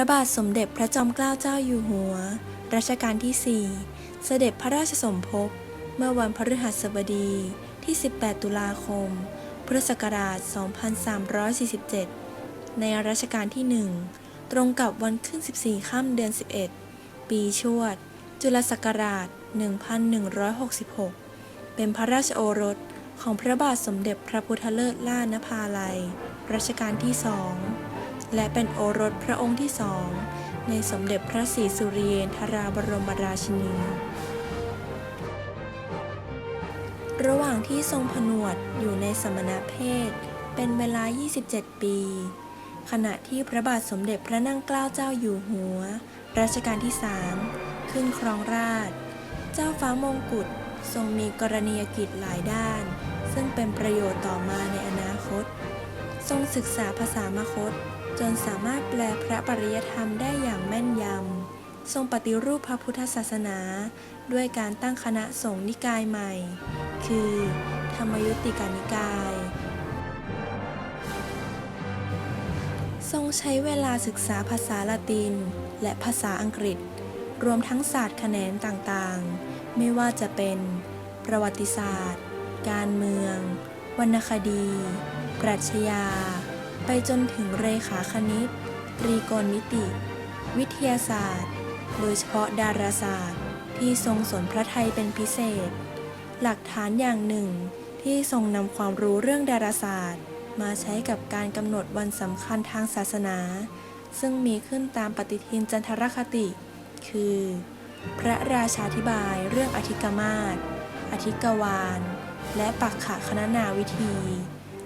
ระบาทสมเด็จพระจอมเกล้าเจ้าอยู่หัว รัชกาลที่ 4 เสด็จพระราชสมภพ เมื่อวันพฤหัสบดีที่ 18 ตุลาคม พุทธศักราช 2347 ในรัชกาลที่ 1 ตรงกับวันขึ้น 14 ค่ำเดือน 11 ปีชวด จุลศักราช 1166 เป็นพระราชโอรสของพระบาทสมเด็จพระพุทธเลิศล่านภาลัย รัชกาลที่สอง และเป็นโอรสพระองค์ที่สอง ในสมเด็จพระศรีสุริยนทราบรมราชินี ระหว่างที่ทรงผนวดอยู่ในสมณเพศ เป็นเวลา 27 ปี ขณะที่พระบาทสมเด็จพระนั่งเกล้าเจ้าอยู่หัว รัชกาลที่สามขึ้นครองราช เจ้าฟ้ามงกุฎทรงมีกรณียกิจหลายด้าน ซึ่งเป็นประโยชน์ต่อมาในอนาคต ทรงศึกษาภาษามคต จนสามารถแปลพระปริยธรรมได้อย่างแม่นยำ ทรงปฏิรูปพระพุทธศาสนา ด้วยการตั้งคณะสงฆ์นิกายใหม่ คือ ธรรมยุติกานิกาย ทรงใช้เวลาศึกษาภาษาละติน และภาษาอังกฤษ รวมทั้งศาสตร์แขนงต่างๆ ไม่ว่าจะเป็น ประวัติศาสตร์ การเมือง วรรณคดี ปรัชญา ไปจนถึงเรขาคณิตตรีโกณมิติ วิทยาศาสตร์ โดยเฉพาะดาราศาสตร์ ที่ทรงสนพระไทยเป็นพิเศษ หลักฐานอย่างหนึ่ง ที่ทรงนำความรู้เรื่องดาราศาสตร์ มาใช้กับการกำหนดวันสำคัญทางศาสนา ซึ่งมีขึ้นตามปฏิทินจันทรคติ คือ พระราชาธิบายเรื่องอธิกมาศอธิกวานและปักขะคณนาวิธี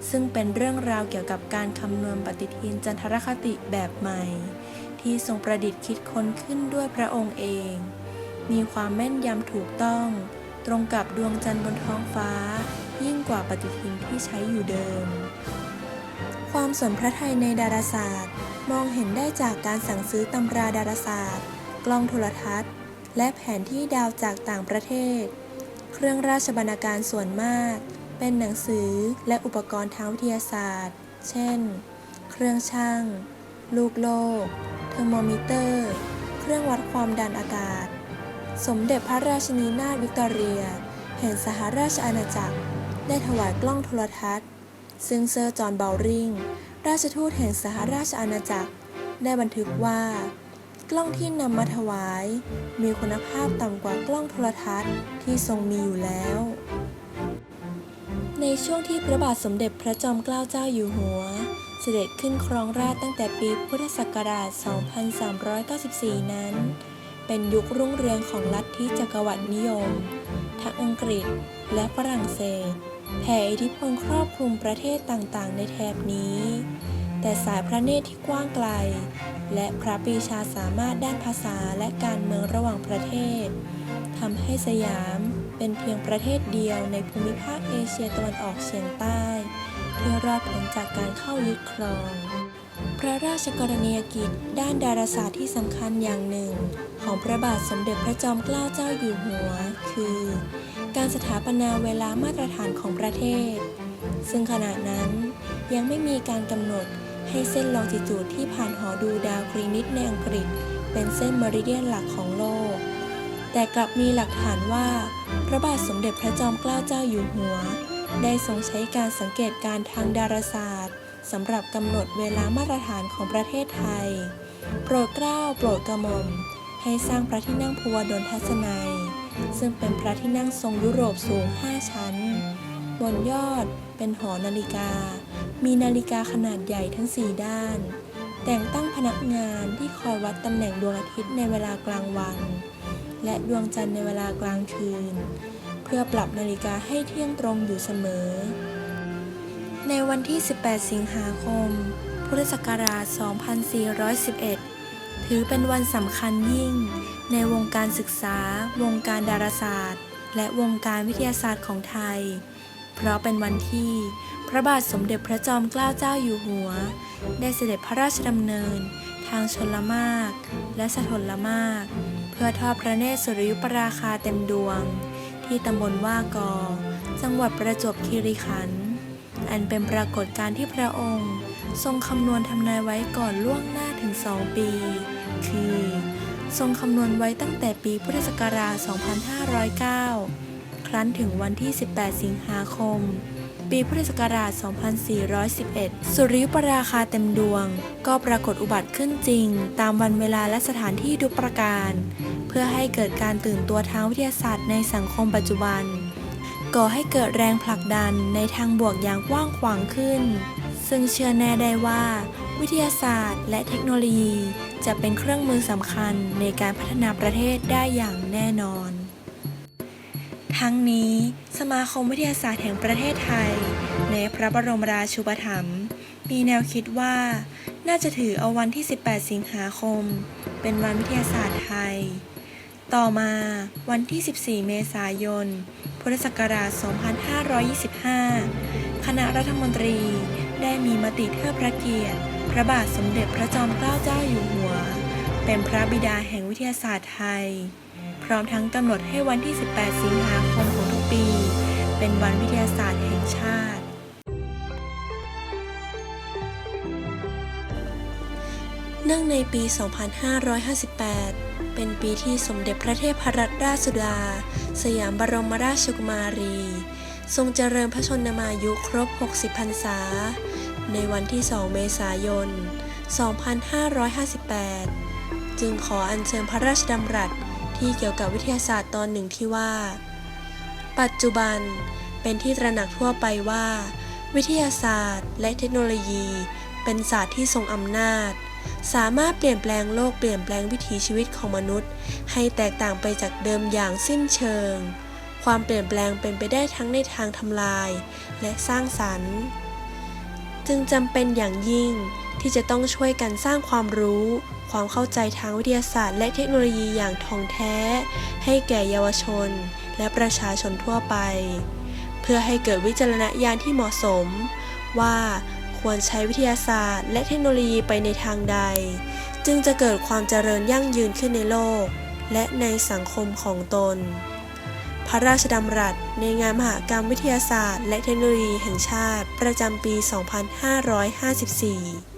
ซึ่งเป็นเรื่องราวเกี่ยวกับการคำนวณปฏิทินจันทรคติแบบใหม่ ที่ทรงประดิษฐ์คิดค้นขึ้นด้วยพระองค์เอง มีความแม่นยำถูกต้อง ตรงกับดวงจันทร์บนท้องฟ้า ยิ่งกว่าปฏิทินที่ใช้อยู่เดิม ความสนพระไทยในดาราศาสตร์ มองเห็นได้จากการสั่งซื้อตำราดาราศาสตร์ กล้องโทรทัศน์ และแผนที่ดาวจากต่างประเทศ เครื่องราชบรรณาการส่วนมาก เป็นหนังสือและอุปกรณ์ทางวิทยาศาสตร์ เช่น เครื่องช่าง ลูกโลก เทอร์โมมิเตอร์ เครื่องวัดความดันอากาศ สมเด็จพระราชินีนาถวิกตอเรีย แห่งสหราชอาณาจักร ได้ถวายกล้องโทรทัศน์ ซึ่งเซอร์จอห์นเบลริง ราชทูตแห่งสหราชอาณาจักร ได้บันทึกว่า กล้องที่นำมาถวาย มีคุณภาพต่ำกว่ากล้องโทรทัศน์ที่ทรงมีอยู่แล้ว ในช่วงที่พระบาทสมเด็จพระจอมเกล้าเจ้าอยู่หัว เสด็จขึ้นครองราชตั้งแต่ปีพุทธศักราช 2394 นั้น เป็นยุครุ่งเรืองของลัทธิจักรวรรดินิยม ทั้งอังกฤษและฝรั่งเศสแผ่อิทธิพลครอบคลุมประเทศต่างๆ ในแถบนี้ แต่สายพระเนตรที่กว้างไกล และพระปีชาสามารถด้านภาษาและการเมืองระหว่างประเทศทำให้สยาม เป็นเพียงประเทศเดียวในภูมิภาคเอเชียตะวันออกเฉียงใต้ ที่รอดพ้นจากการเข้ายึดครอง พระราชกรณียกิจด้านดาราศาสตร์ที่สำคัญอย่างหนึ่ง ของพระบาทสมเด็จพระจอมเกล้าเจ้าอยู่หัว คือ การสถาปนาเวลามาตรฐานของประเทศ ซึ่งขณะนั้นยังไม่มีการกำหนดให้เส้นลองจิจูดที่ผ่านหอดูดาวกรีนิชในอังกฤษ เป็นเส้นเมริเดียนหลักของโลก แต่กลับมีหลักฐานว่า พระบาทสมเด็จพระจอมเกล้าเจ้าอยู่หัว ได้ทรงใช้การสังเกตการทางดาราศาสตร์สำหรับกำหนดเวลามาตรฐานของประเทศไทย โปรดเกล้าโปรดกระหม่อม ให้สร้างพระที่นั่งภูวดลทัศนัย ซึ่งเป็นพระที่นั่งทรงยุโรปสูง 5 ชั้น บนยอดเป็นหอนาฬิกา มีนาฬิกาขนาดใหญ่ทั้ง 4 ด้าน แต่งตั้งพนักงานที่คอยวัดตำแหน่งดวงอาทิตย์ในเวลากลางวัน และดวงจันทร์ในเวลากลางคืน เพื่อปรับนาฬิกาให้เที่ยงตรงอยู่เสมอ ในวันที่ 18 สิงหาคม พุทธศักราช 2411 ถือเป็นวันสำคัญยิ่ง ในวงการศึกษา วงการดาราศาสตร์ และวงการวิทยาศาสตร์ของไทย เพราะเป็นวันที่พระบาทสมเด็จพระจอมเกล้าเจ้าอยู่หัว ได้เสด็จพระราชดำเนิน ทางชนละมาก และสถนละมาก เพื่อทอดพระเนตรสุริยุปราคาเต็มดวง ที่ตำบลว่ากอ จังหวัดประจวบคีรีขันธ์อันเป็นปรากฏการณ์ที่พระองค์ ทรงคำนวณทำนายไว้ก่อนล่วงหน้าถึง2ปี คือ ทรงคำนวณไว้ตั้งแต่ปีพุทธศักราช 2509 ครั้นถึงวันที่ 18 สิงหาคม ปีพุทธศักราช 2411 สุริยุปราคาเต็มดวง ก็ปรากฏอุบัติขึ้นจริง ตามวันเวลาและสถานที่ทุกประการ เพื่อให้เกิดการตื่นตัวทางวิทยาศาสตร์ในสังคมปัจจุบัน ก่อให้เกิดแรงผลักดันในทางบวกอย่างกว้างขวางขึ้น ซึ่งเชื่อแน่ได้ว่า วิทยาศาสตร์ และเทคโนโลยี จะเป็นเครื่องมือสำคัญในการพัฒนาประเทศได้อย่างแน่นอน ทั้งนี้สมาคมวิทยาศาสตร์แห่งประเทศไทย ในพระบรมราชูปถัมภ์มีแนวคิดว่า น่าจะถือเอาวันที่ 18 สิงหาคม เป็นวันวิทยาศาสตร์ไทย ต่อมาวันที่ 14 เมษายน พุทธศักราช 2525 คณะรัฐมนตรีได้มีมติเทิดพระเกียรติ พระบาทสมเด็จพระจอมเกล้าเจ้าอยู่หัว เป็นพระบิดาแห่งวิทยาศาสตร์ไทย ร้อมทั้งกำหนดให้วันที่ 18 สิงหาคมของทุกปี เป็นวันวิทยาศาสตร์แห่งชาติ เนื่องในปี 2558 เป็นปีที่สมเด็จพระเทพรัตนราชสุดา สยามบรมราชกุมารี ทรงเจริญพระชนมายุครบ 60 พรรษา ในวันที่ 2 เมษายน 2558 จึงขออัญเชิญพระราชดำรัส ที่เกี่ยวกับวิทยาศาสตร์ตอนหนึ่งที่ว่า ปัจจุบันเป็นที่ตระหนักทั่วไปว่า วิทยาศาสตร์ และเทคโนโลยี เป็นศาสตร์ที่ทรงอำนาจ สามารถเปลี่ยนแปลงโลกเปลี่ยนแปลงวิถีชีวิตของมนุษย์ ให้แตกต่างไปจากเดิมอย่างสิ้นเชิง ความเปลี่ยนแปลงเป็นไปได้ทั้งในทางทำลาย และสร้างสรรค์ จึงจำเป็นอย่างยิ่งที่จะต้องช่วยกันสร้างความรู้ ความเข้าใจทางวิทยาศาสตร์และเทคโนโลยีอย่างท่องแท้ ให้แก่เยาวชน และประชาชนทั่วไป เพื่อให้เกิดวิจารณญาณที่เหมาะสม ว่าควรใช้วิทยาศาสตร์ และเทคโนโลยีไปในทางใด จึงจะเกิดความเจริญยั่งยืนขึ้นในโลก และในสังคมของตน พระราชดำรัสในงานมหากรรมวิทยาศาสตร์ และเทคโนโลยีแห่งชาติประจำปี 2554